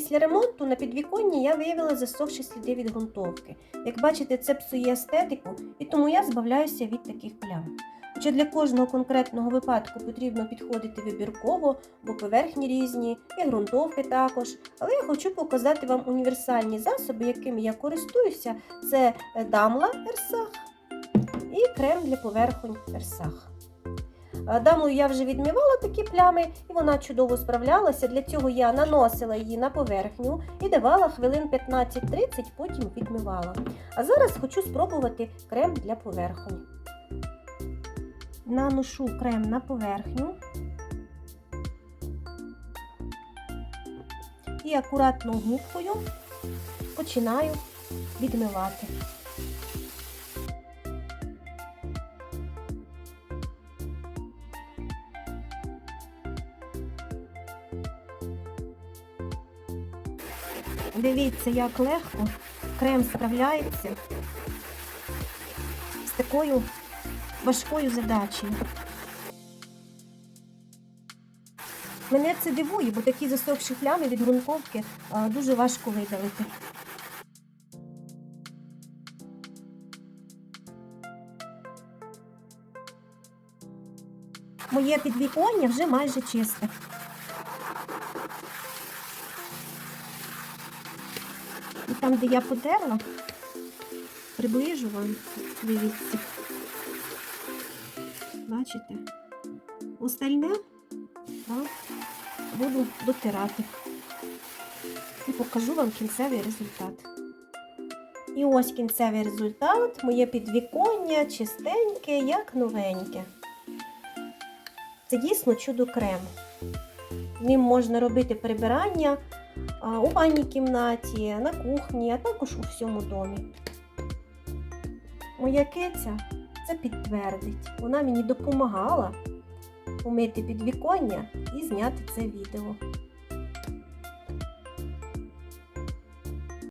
Після ремонту на підвіконні я виявила засохші сліди від ґрунтовки. Як бачите, це псує естетику, і тому я збавляюся від таких плям. Хоча для кожного конкретного випадку потрібно підходити вибірково, бо поверхні різні, і ґрунтовки також. Але я хочу показати вам універсальні засоби, якими я користуюся. Це е, дамла Ерсах і крем для поверхонь Ерсах. Е, Дамлою я вже відмивала такі плями, і вона чудово справлялася. Для цього я наносила її на поверхню і давала хвилин 15-30, потім відмивала. А зараз хочу спробувати крем для поверхонь. Наношу крем на поверхню і акуратно губкою починаю відмивати. Дивіться, як легко крем справляється з такою важкою задачею. Мене це дивує, бо такі засохші плями від ґрунтовки а, дуже важко видалити. Моє підвіконня вже майже чисте. І там, де я потерла, приближу вам, дивіться. Бачите? Остальне так, буду дотирати. І покажу вам кінцевий результат. І ось кінцевий результат. Моє підвіконня чистеньке, як новеньке. Це дійсно чудо крем. Ним можна робити прибирання у ванній кімнаті, на кухні, а також у всьому домі. Моя киця це підтвердить. Вона мені допомагала помити підвіконня і зняти це відео.